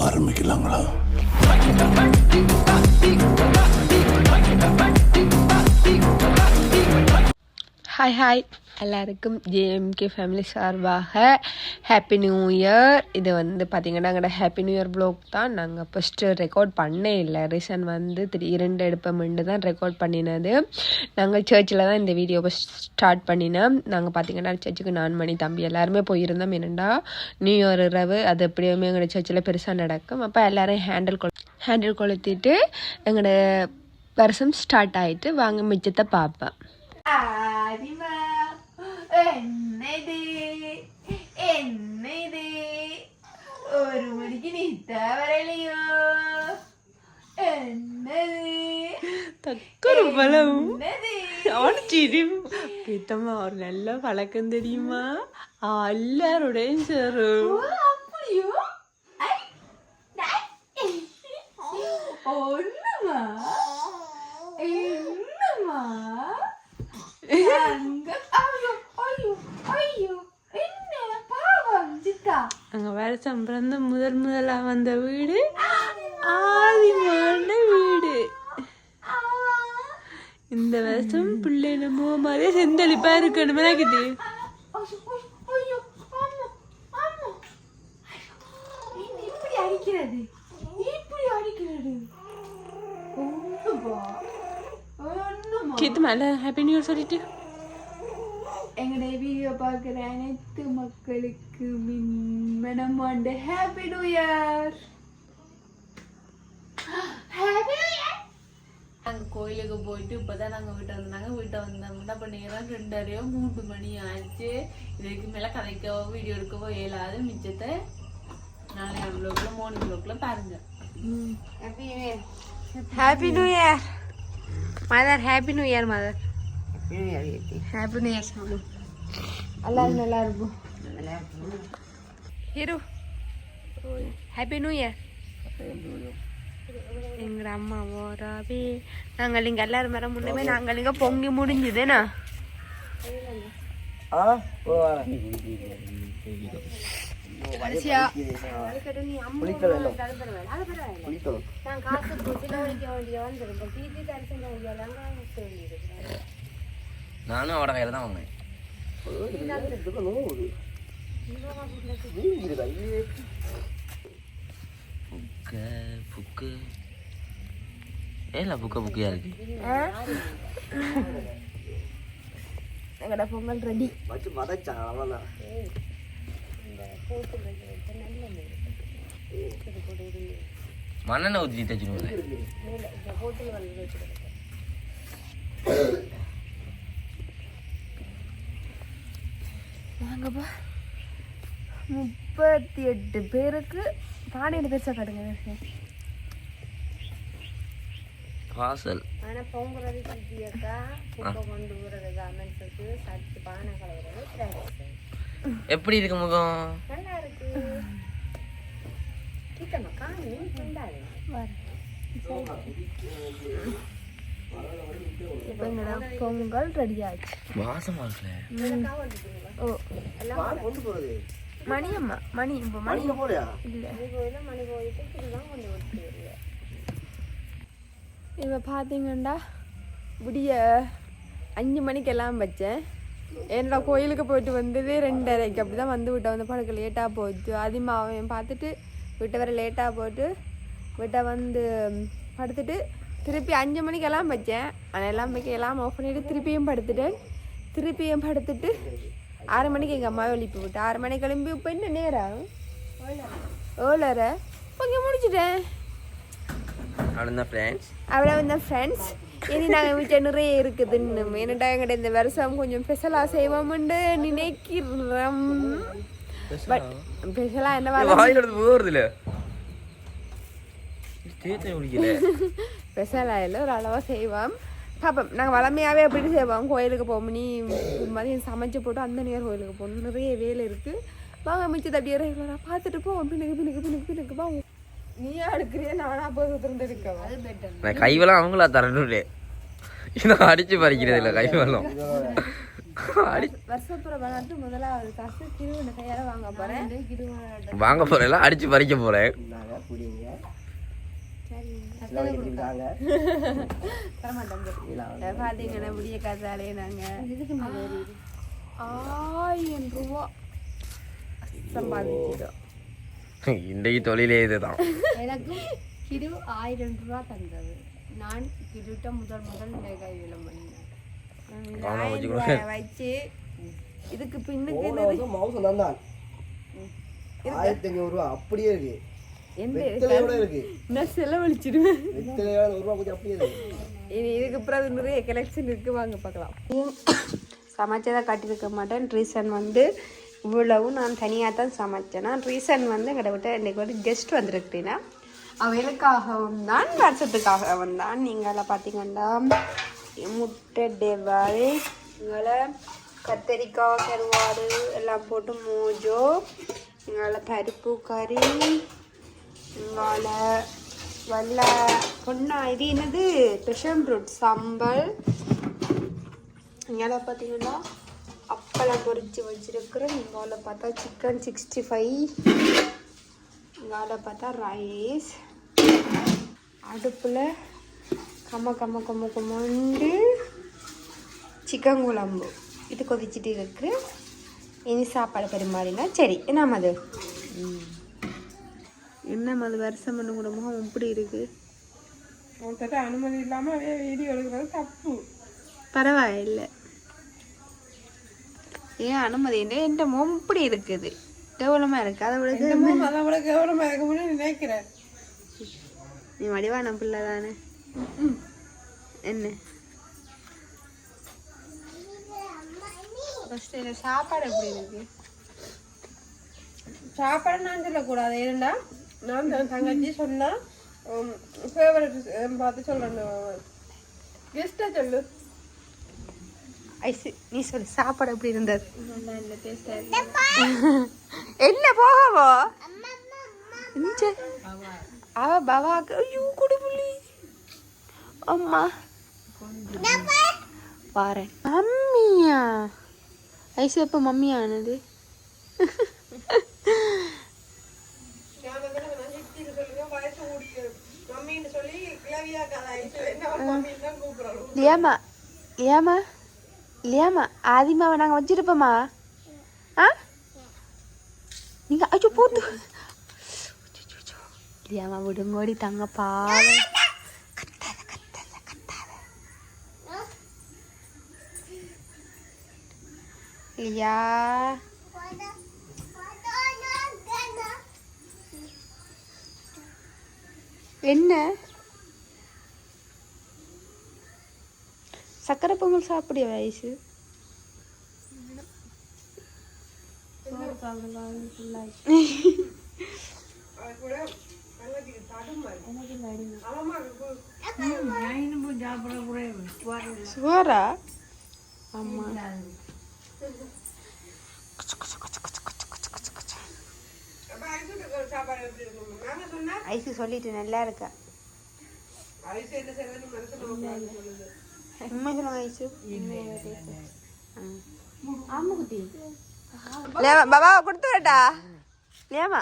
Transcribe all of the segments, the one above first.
ஆரம்பிக்கலாங்களா? Hi hi எல்லாருக்கும் JMK family சார்பாக ஹாப்பி நியூ இயர் இது வந்து பார்த்திங்கன்னா எங்களோட ஹாப்பி நியூ இயர் ப்ளாக் தான். நாங்கள் ஃபஸ்ட்டு ரெக்கார்ட் பண்ணே இல்லை ரீசன் வந்து திரு இரண்டு எடுப்பமெண்டு தான் ரெக்கார்ட் பண்ணினது. நாங்கள் சர்ச்சில் தான் இந்த வீடியோவை ஸ்டார்ட் பண்ணினோம். நாங்கள் பார்த்திங்கன்னா சர்ச்சுக்கு நான் மணி தம்பி எல்லாருமே போயிருந்தோம். என்னென்னா நியூ இயர் இரவு அது எப்படியுமே எங்களோட சர்ச்சில் பெருசாக நடக்கும். அப்போ எல்லோரும் ஹேண்டில் கொ ஹேண்டில் கொளுத்திட்டு எங்களோட வருஷம் ஸ்டார்ட் ஆகிட்டு வாங்க மிச்சத்தை பார்ப்பேன் ആദിമ എന്നത് എന്നത് ഒരു മണിക്ക് നീത്ത വരളിയോ എന്നത് தக்கொரு பலம் എന്നത് அவனு சிரி பிரீத்தம்மா ஒரு நல்ல பழக்கம் தெரியுமா எல்லாரோடையும் சேரும் வருஷம் பிறந்த முதல் முதலா வந்த வீடு ஆதிமான வீடு. இந்த வருஷம் பிள்ளை மோ மாதிரியே செந்தளிப்பா இருக்கணும் எனக்குது அடிக்கிறது இப்படி அடிக்கிறது கீத்து மேல ஹாப்பி நியூ இயர் சொல்லிட்டு? எங்களுடைய வீடியோ பார்க்குற அனைத்து மக்களுக்கு மின்மனம் ஆண்டு happy new year happy new year நாங்கள் கோயிலுக்கு போயிட்டு இப்போ தான் நாங்கள் வீட்டை வந்தாங்க வீட்டை வந்தோம்னா இப்போ நேரம் ரெண்டரையோ மூன்று மணி ஆச்சு. இதுக்கு மேலே கதைக்கவோ வீடியோ எடுக்கவோ இயலாது மிச்சத்தை. நாளைய ப்ளோக்கில் மார்னிங் ப்ளோக்கில் பாருங்க. Happy new year happy new year mother happy new year mother happy new year சொல்லு எல்லாரும் நல்லா இருக்கும் ஹீரோ ஹாப்பி நியூ இயர் எங்கட அம்மா ஓராவே நாங்கள் இங்கே எல்லாரும் வர முன்னமே நாங்கள் இங்கே பொங்கி முடிஞ்சுதுண்ணா நானும் அவட கையில தான் வாங்கினேன். Book book. ஏல புக்க புக்கையா இருக்கு? எங்கட பொங்கல் ரெடி மண்ணெண்ணெய் ஊற்றி தச்சுடுவோம் வாங்கப்பா முப்பத்தி எட்டு பேருக்கு பானையில் பெருசாக கட்டுங்க. வாசல். ஆனால் பொங்குறது சுத்தியக்கா குப்பை கொண்டு போகிறது கவர்மெண்ட்ஸுக்கு சத்து பானை கலவுறது எப்படி இருக்கு முகம்? நல்லா இருக்கு. கிட்டமா காணி கொண்டாடு இப்போ எங்கடா பொங்கல் ரெடி ஆச்சு. வாசமா ஓ. மணியம்மா மணி இப்போ மணி. இல்லை. மணி போயிட்டு விட்டு இப்போ பார்த்தீங்கன்னா விடிய அஞ்சு மணிக்கெல்லாம் வச்சேன். என்னோட கோயிலுக்கு போயிட்டு வந்தது ரெண்டரைக்கு. அப்படி தான் வந்து விட்டேன். வந்து படுக்க லேட்டாக போச்சு. அதிகமாக அவன் பார்த்துட்டு வீட்டை வர லேட்டாக போட்டு வீட்டை வந்து படுத்துட்டு திருப்பி அஞ்சு மணிக்கெல்லாம் வச்சேன். ஆனால் எல்லாம் வைக்க எல்லாம் ஆஃப் பண்ணிட்டு திருப்பியும் படுத்துட்டேன். திருப்பியும் படுத்துட்டு ஆறு மணிக்கு எங்கள் அம்மாவை எழுப்பி விட்டு. ஆறு மணிக்கு கிளம்பி இப்போ என்ன நேரம்? ஏழரை. ஓகே முடிச்சிட்டேன். அவ்வளோதான் ஃப்ரெண்ட்ஸ் ஃப்ரெண்ட்ஸ் இனி நாங்கள் வீட்டில் நிறைய இருக்குதுன்னு என்னடா எங்கிட்ட இந்த வருஷம் கொஞ்சம் ஸ்பெஷலாக செய்வோம்னு நினைக்கிறோம். பட் ஸ்பெஷலாக என்ன வாயில் போகிறது இல்லை இல்லை ஒரு அளவாக செய்வோம். பார்ப்போம் நாங்கள் வளமையாகவே எப்படி செய்வோம். கோயிலுக்கு போவோம் நீ மதியம் சமைச்சு போட்டு அந்த நேரம் கோயிலுக்கு போகணும் நிறைய வேலை இருக்குது வாங்க மிச்சத்தை அப்படியே ரெகுலராக பார்த்துட்டு போவோம். பின்னுக்கு பின்னுக்கு பின்னுக்கு பின்னுக்கு. வாங்க. நீயா எடுக்கிறியா? நானா போய் திறந்து எடுக்கவா நான் கைவெல்லாம் அவங்களா தரணும் இன்னும் அடிச்சு பறிக்கிறது இல்லை கைவெல்லாம். வாங்க போறேன். அடிச்சு பறிக்க போறேன். பார்த்தீங்கன்னா விடிய காசாலே நாங்கள் ஆயிரம் ரூபா. சம்பாதிச்சிட்டோம் இன்றைக்கு தொழிலே இதுதான். எனக்கும் கிரு ஆயிரம் ரூபா தந்தது. நான் கிருட்ட முதல் முதல் வச்சுக்கோ. ரூபாயை வச்சு இதுக்கு பின்னுக்கு ஆயிரத்தி ஐநூறு ரூபா அப்படியே இருக்கு. நான் செலவழிச்சிடுவேன். வெத்தலையோட நூறு ரூபா கொஞ்சம் அப்படியே இருக்கு. இனி இதுக்கு பிறகு நிறைய கலெக்ஷன் இருக்கு. வாங்க பார்க்கலாம். சமைச்சதை காட்டியிருக்க மாட்டேன். ரீசன் வந்து இவ்வளவும் நான் தனியாக தான் சமைச்சேன். நான் ரீசன் வந்து எங்கிட்ட விட்டு இன்றைக்கு ஒரு கெஸ்ட் வந்திருக்கிறீங்கன்னா அவளுக்காகவும் தான் வருஷத்துக்காகவும் தான். நீங்கள் பார்த்தீங்கன்னா முட்டை டெவால் இங்கே கத்தரிக்காய் கருவாடு எல்லாம் போட்டு மோஜோ இங்கே பருப்பு கறி இங்கால வல்ல பொண்ணா இது என்னது? Passion fruit sambal. இங்கே பார்த்தீங்கன்னா அப்பளம் பொறிச்சு வச்சுருக்குறோம். இங்கால பார்த்தா சிக்கன் சிக்ஸ்டி ஃபைவ் இங்கால பார்த்தா ரைஸ் அடுப்பில் கம்ம கம்ம கம்ம கம்மண்டு சிக்கன் குழம்பு. இது கொதிச்சுட்டு இருக்கு. இனி சாப்பாடு பரிமாறினா சரி. என்ன அது? என்ன அது வருஷம் பண்ண கூட முகம் இப்படி இருக்கு. உன்கிட்ட அனுமதி இல்லாம வீடியோ எடுக்கிறது தப்பு. பரவாயில்ல. ஏன் அனுமதி? இல்லை என் முகம் இப்படி இருக்குது. கேவலமா இருக்கு. அதை விட அதை விட கவனமா இருக்க முடியும் நினைக்கிறேன் நீ வடிவான பிள்ளை தானே. என்ன? சாப்பாடு எப்படி இருக்கு? சாப்பாடு நான் சொல்லக்கூடாது. ஏன்னா நான் தன் தங்கச்சி சொன்னா ஃபேவரட் பார்த்து சொல்லணும் கெஸ்டா சொல்லு ஐசு நீ சொல்லு சாப்பாடு எப்படி இருந்தது என்ன போகவோ. அவ பவாக்கு ஐயோ குடுபுலி அம்மா பாரு மம்மியா ஐசு எப்ப மம்மி லியாமா லியாமா லியாமா ஆதிமாவை நாங்கள் வச்சிருப்போமா ஆ நீங்கள் ஐயோ போத்து லியாமா விடுங்கோடி தங்க பாவம் கத்தாத கத்தாத கத்தாத லியா என்ன? சக்கரை பொங்கல் சாப்பிடிய வயசு சுவரா ஆமா. ஐசு சொல்லிட்டு நல்லா இருக்கா? உண்மை சொல்லுங்க ஐசு? பாபா கொடுத்து லேமா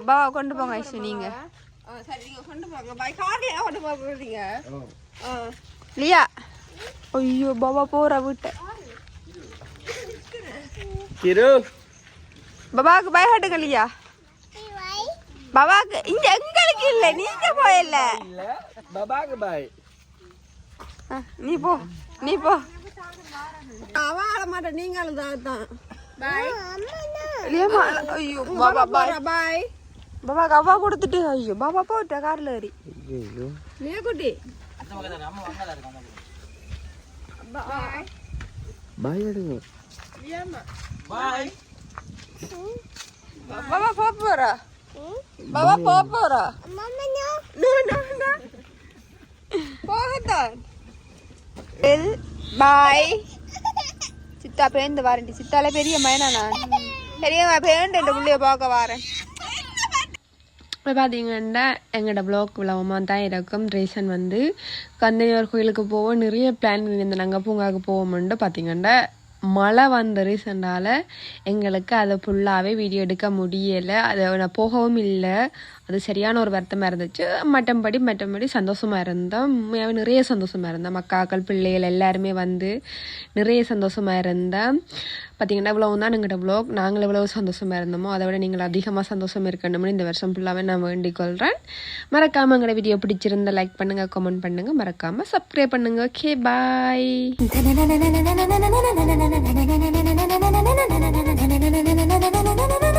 பாபா கொண்டு போங்க ஐசு நீங்க. லியா. ஐயோ பாபா போற விட்ட. பாபாவுக்கு பய ஹட்டுங்க லியா பாபாவுக்கு இங்க எங்களுக்கு இல்ல நீங்க போயல. இல்ல பபாக்கு பாய். நீ போ நீ போ. அவ ஆள மாட்டேன் நீங்க அழுதான் பாய். ஐயோ பாபா பாய். பாய். பாபாக்கு அவ்வா கொடுத்துட்டு ஐயோ பாபா போட்ட கார்ல ஏறி. ஐயோ நீ குட்டி. பாய் எடுங்க. பாபா போ போறா. பாபா போ போறா போகத்தான் பாய் சித்தா பேருந்து வாரண்டி சித்தாலே பெரிய மயனா நான் பெரிய பேருந்து இந்த புள்ளைய பார்க்க வாரேன் இப்போ பார்த்தீங்கன்னா எங்களோட ப்ளாக் விழாமமாக தான் இருக்கும் ரீசன் வந்து கந்தையார் கோயிலுக்கு போவோம் நிறைய பிளான் பண்ணியிருந்தோம் நாங்கள் பூங்காவுக்கு போவோம்னு பார்த்தீங்கன்னா மழை வந்த ரீசனால் எங்களுக்கு அதை ஃபுல்லாகவே வீடியோ எடுக்க முடியலை. அதை நான் போகவும் இல்லை. அது சரியான ஒரு வருத்தமாக இருந்துச்சு. மட்டம்படி மட்டம்படி சந்தோஷமாக இருந்தோம் நிறைய சந்தோஷமாக இருந்தோம் மக்காக்கள் பிள்ளைகள் எல்லாருமே வந்து நிறைய சந்தோஷமாக இருந்தேன் பார்த்தீங்கன்னா இவ்வளோ தான் எங்கள்கிட்ட வ்ளாக் நாங்கள் எவ்வளோ சந்தோஷமாக இருந்தோமோ அதை விட நீங்கள் அதிகமாக சந்தோஷம் இருக்கணும்னு இந்த வருஷம் ஃபுல்லாகவே நான் வேண்டிக் கொள்கிறேன் மறக்காமல் எங்களோட வீடியோ பிடிச்சிருந்தா லைக் பண்ணுங்கள் கமெண்ட் பண்ணுங்கள் மறக்காமல் சப்ஸ்கிரைப் பண்ணுங்கள் ஓகே பாய்